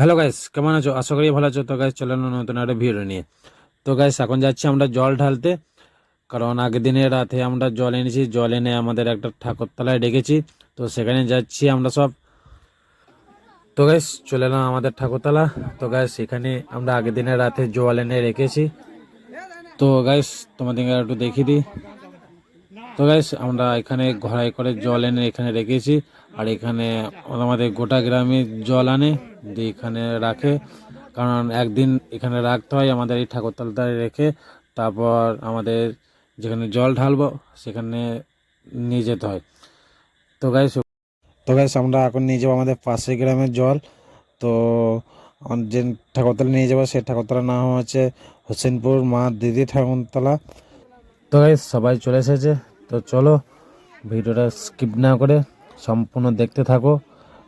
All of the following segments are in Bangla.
হ্যালো গাইস কেমন আছো? আশা করি ভালো আছো। তো গাইস চলে নতুন একটা ভিডিও নিয়ে। তো গাইস এখন যাচ্ছি আমরা জল ঢালতে। কারণ আগের দিনে রাতে আমরা জল এনেছি। জল এনে আমাদের একটা ঠাকুরতলায় ডেকেছি। তো সেখানে যাচ্ছি আমরা সব। তো গাইস চলে এলাম আমাদের ঠাকুরতলা। তো গাইস এখানে আমরা আগের দিনে রাতে জল এনে রেখেছি। তো গাইস তোমাদেরকে একটু দেখিয়ে দিই। তো গাইস আমরা এখানে ঘড়াই করে জল এনে এখানে রেখেছি। আর এখানে আমাদের গোটা গ্রামে জল আনে, দিয়ে এখানে রাখে। কারণ একদিন এখানে রাখতে হয়, আমাদের এই ঠাকুরতলাটায় রেখে তারপর আমাদের যেখানে জল ঢালবো, সেখানে নিয়ে যেতে হয়। তো গাইস তো গাইস আমরা এখন নিয়ে যাব আমাদের পাশের গ্রামের জল। তো যে ঠাকুরতলা নিয়ে যাব, সেই ঠাকুরতলার নাম হচ্ছে হোসেনপুর মা দিদি ঠাকুরতলা। তো গাইস সবাই চলে এসেছে। তো চলো, ভিডিওটা স্কিপ না করে সম্পূর্ণ দেখতে থাকো,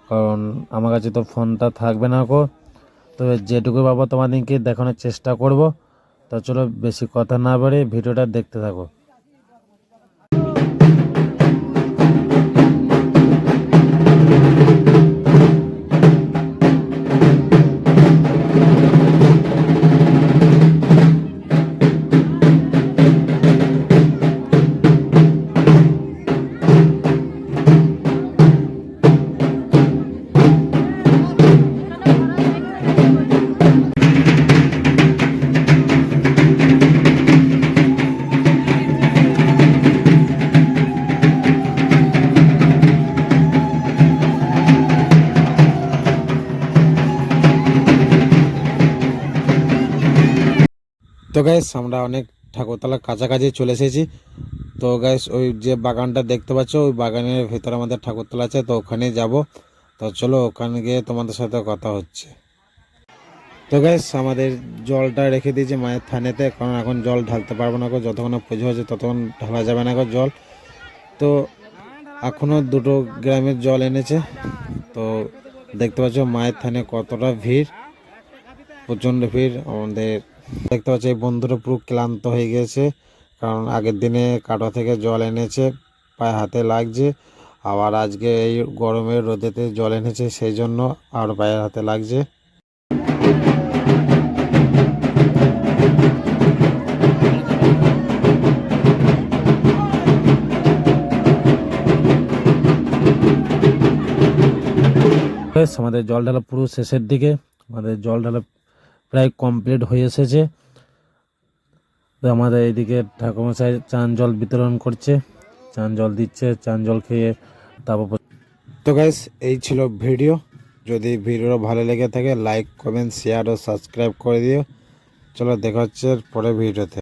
কারণ আমার কাছে তো ফোনটা থাকবে না কো। তো যেটুকু বাবা তোমাদেরকে দেখানোর চেষ্টা করব। তো চলো, বেশি কথা না বাড়ে ভিডিওটা দেখতে থাকো। তো গাইস আমরা অনেক ঠাকুরতলার কাছাকাছি চলে এসেছি। তো গাইস ওই যে বাগানটা দেখতে পাচ্ছ, ওই বাগানের ভেতরে আমাদের ঠাকুরতলা আছে, তো ওখানে যাব। তো চলো ওখানে গিয়ে তোমাদের সাথে কথা হচ্ছে। তো গাইস আমাদের জলটা রেখে দিয়েছি মায়ের থানেতে, কারণ এখন জল ঢালতে পারব না যতক্ষণ পুজো হচ্ছে ততক্ষণ ঢালা যাবে না জল। তো এখনও দুটো গ্রামের জল এনেছে। তো দেখতে পাচ্ছ মায়ের থানে কতটা ভিড়, প্রচণ্ড ভিড় আমাদের দেখতে পাচ্ছি এই বন্ধুরা পুরো ক্লান্ত হয়ে গেছে, কারণ আগের দিনে কাটোয়া থেকে জল এনেছে, পায়ে হাতে লাগছে, আবার আজকে এই গরমের রোদেতে জল এনেছে, সেই জন্য আর পায়ে হাতে লাগছে। আমাদের জল ঢালা পুরো শেষের দিকে, আমাদের জল ঢালা প্রায় কমপ্লিট হয়ে এসেছে। তো আমাদের এইদিকে ঠাকুরমশাই চান জল বিতরণ করছে, চান জল দিচ্ছে, চান জল খেয়ে তারপর তো গাইস এই ছিল ভিডিও যদি ভিডিও ভালো লেগে থাকে লাইক কমেন্ট শেয়ার ও সাবস্ক্রাইব করে দিও। চলো দেখা হচ্ছে পরে ভিডিওতে